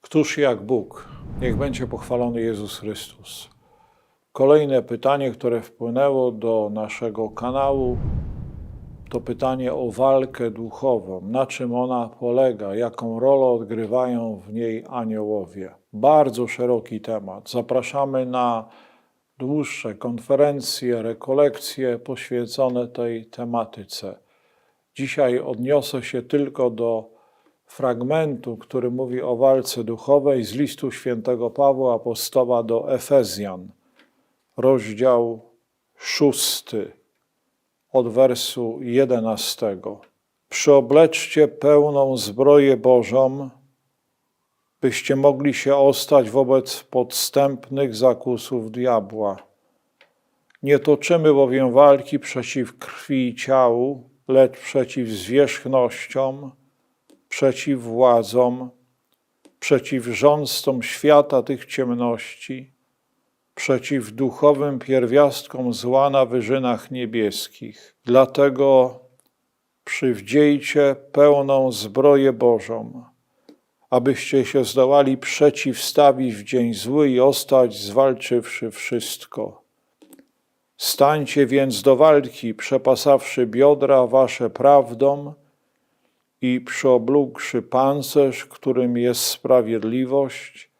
Któż jak Bóg? Niech będzie pochwalony Jezus Chrystus. Kolejne pytanie, które wpłynęło do naszego kanału, to pytanie o walkę duchową. Na czym ona polega? Jaką rolę odgrywają w niej aniołowie? Bardzo szeroki temat. Zapraszamy na dłuższe konferencje, rekolekcje poświęcone tej tematyce. Dzisiaj odniosę się tylko do fragmentu, który mówi o walce duchowej z listu świętego Pawła apostoła do Efezjan, rozdział szósty, od wersu jedenastego. Przyobleczcie pełną zbroję Bożą, byście mogli się ostać wobec podstępnych zakusów diabła. Nie toczymy bowiem walki przeciw krwi i ciału, lecz przeciw zwierzchnościom, przeciw władzom, przeciw rządcom świata tych ciemności, przeciw duchowym pierwiastkom zła na wyżynach niebieskich. Dlatego przywdziejcie pełną zbroję Bożą, abyście się zdołali przeciwstawić w dzień zły i ostać, zwalczywszy wszystko. Stańcie więc do walki, przepasawszy biodra wasze prawdą i przyoblógłszy pancerz, którym jest sprawiedliwość,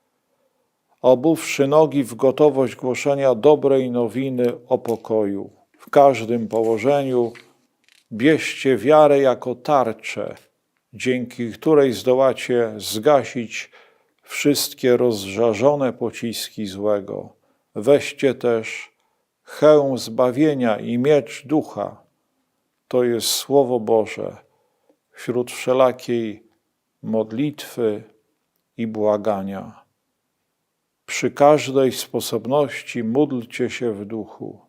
obuwszy nogi w gotowość głoszenia dobrej nowiny o pokoju. W każdym położeniu bierzcie wiarę jako tarczę, dzięki której zdołacie zgasić wszystkie rozżarzone pociski złego. Weźcie też hełm zbawienia i miecz ducha, to jest Słowo Boże, wśród wszelakiej modlitwy i błagania. Przy każdej sposobności módlcie się w duchu.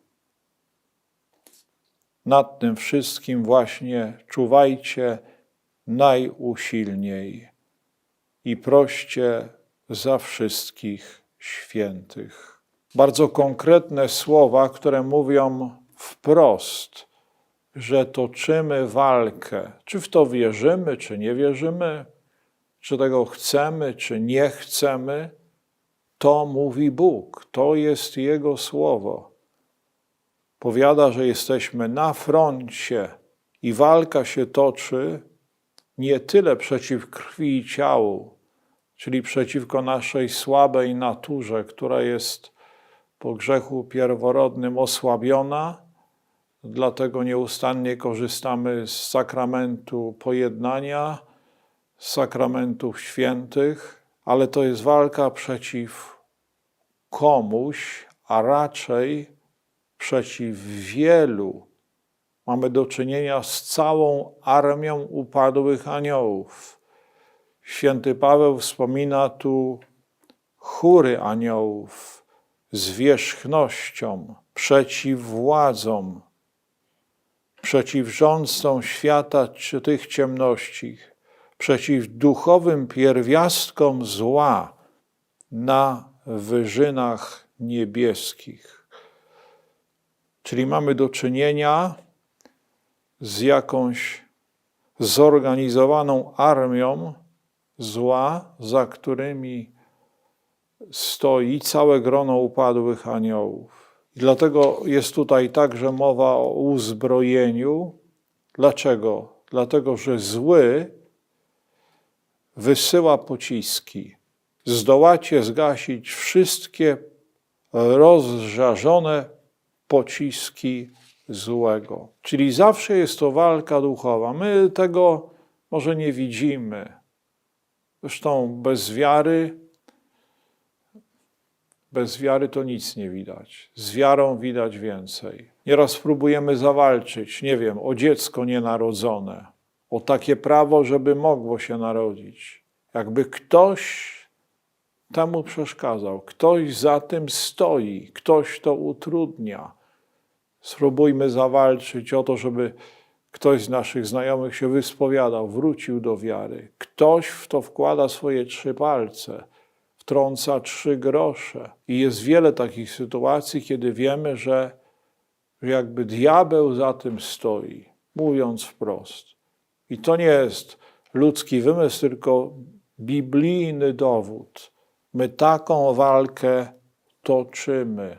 Nad tym wszystkim właśnie czuwajcie najusilniej i proście za wszystkich świętych. Bardzo konkretne słowa, które mówią wprost, że toczymy walkę. Czy w to wierzymy, czy nie wierzymy, czy tego chcemy, czy nie chcemy, to mówi Bóg, to jest Jego słowo. Powiada, że jesteśmy na froncie i walka się toczy nie tyle przeciw krwi i ciału, czyli przeciwko naszej słabej naturze, która jest po grzechu pierworodnym osłabiona, dlatego nieustannie korzystamy z sakramentu pojednania, z sakramentów świętych, ale to jest walka przeciw komuś, a raczej przeciw wielu. Mamy do czynienia z całą armią upadłych aniołów. Święty Paweł wspomina tu chóry aniołów zwierzchnością, przeciw władzom, przeciw rządcom świata czy tych ciemności, przeciw duchowym pierwiastkom zła na wyżynach niebieskich. Czyli mamy do czynienia z jakąś zorganizowaną armią zła, za którymi stoi całe grono upadłych aniołów. I dlatego jest tutaj także mowa o uzbrojeniu. Dlaczego? Dlatego, że zły wysyła pociski. Zdołacie zgasić wszystkie rozżarzone pociski złego. Czyli zawsze jest to walka duchowa. My tego może nie widzimy. Zresztą bez wiary, bez wiary to nic nie widać. Z wiarą widać więcej. Nieraz próbujemy zawalczyć, nie wiem, o dziecko nienarodzone, o takie prawo, żeby mogło się narodzić. Jakby ktoś temu przeszkadzał, ktoś za tym stoi, ktoś to utrudnia. Spróbujmy zawalczyć o to, żeby ktoś z naszych znajomych się wyspowiadał, wrócił do wiary. Ktoś w to wkłada swoje trzy palce, wtrąca trzy grosze. I jest wiele takich sytuacji, kiedy wiemy, że jakby diabeł za tym stoi, mówiąc wprost. I to nie jest ludzki wymysł, tylko biblijny dowód. My taką walkę toczymy.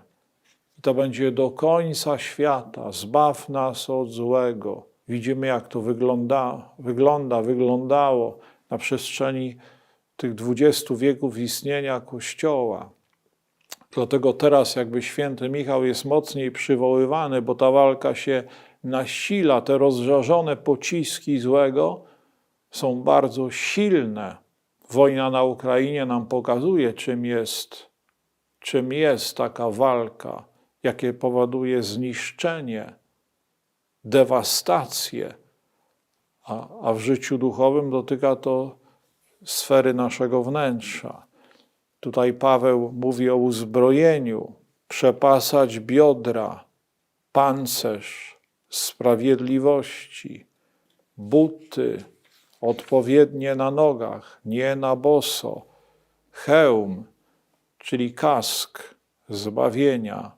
I to będzie do końca świata. Zbaw nas od złego. Widzimy, jak to wygląda, wygląda, wyglądało na przestrzeni tych dwudziestu wieków istnienia Kościoła. Dlatego teraz jakby święty Michał jest mocniej przywoływany, bo ta walka się nasila. Te rozżarzone pociski złego są bardzo silne. Wojna na Ukrainie nam pokazuje, czym jest, czym jest taka walka, jakie powoduje zniszczenie, dewastację. A, a w życiu duchowym dotyka to sfery naszego wnętrza. Tutaj Paweł mówi o uzbrojeniu, przepasać biodra, pancerz sprawiedliwości, buty odpowiednie na nogach, nie na boso, hełm, czyli kask zbawienia,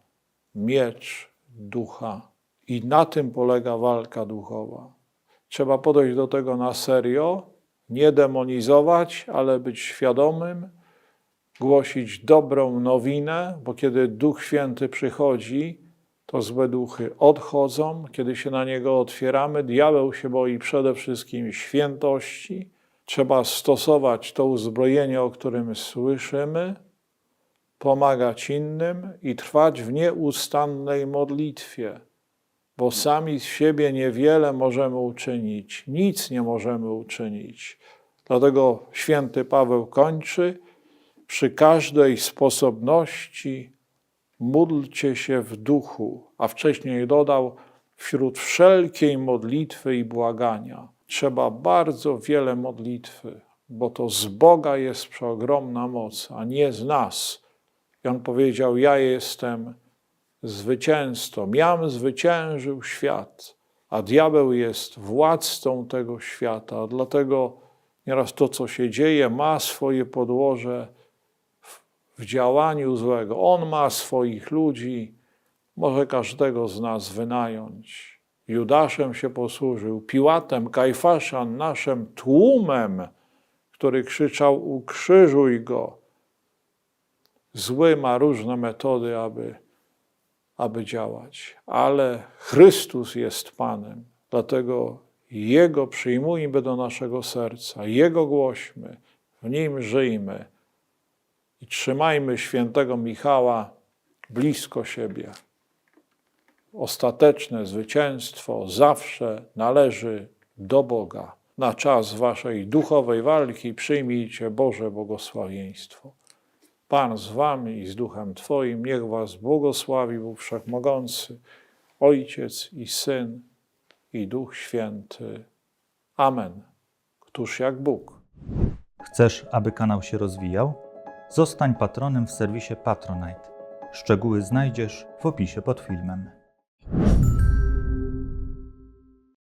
miecz ducha. I na tym polega walka duchowa. Trzeba podejść do tego na serio, nie demonizować, ale być świadomym, głosić dobrą nowinę, bo kiedy Duch Święty przychodzi, to złe duchy odchodzą. Kiedy się na niego otwieramy, diabeł się boi przede wszystkim świętości. Trzeba stosować to uzbrojenie, o którym słyszymy, pomagać innym i trwać w nieustannej modlitwie, bo sami z siebie niewiele możemy uczynić, nic nie możemy uczynić. Dlatego święty Paweł kończy przy każdej sposobności módlcie się w duchu, a wcześniej dodał wśród wszelkiej modlitwy i błagania. Trzeba bardzo wiele modlitwy, bo to z Boga jest przeogromna moc, a nie z nas. I on powiedział: Ja jestem zwycięzcą, jam zwyciężył świat, a diabeł jest władcą tego świata. Dlatego nieraz to, co się dzieje, ma swoje podłoże w działaniu złego. On ma swoich ludzi, może każdego z nas wynająć. Judaszem się posłużył, Piłatem, Kajfaszem, naszym tłumem, który krzyczał: Ukrzyżuj go. Zły ma różne metody, aby, aby działać, ale Chrystus jest Panem, dlatego Jego przyjmujmy do naszego serca, Jego głośmy, w Nim żyjmy i trzymajmy świętego Michała blisko siebie. Ostateczne zwycięstwo zawsze należy do Boga. Na czas waszej duchowej walki przyjmijcie Boże błogosławieństwo. Pan z wami i z duchem Twoim, niech was błogosławi Bóg Wszechmogący, Ojciec i Syn i Duch Święty. Amen. Któż jak Bóg. Chcesz, aby kanał się rozwijał? Zostań patronem w serwisie Patronite. Szczegóły znajdziesz w opisie pod filmem.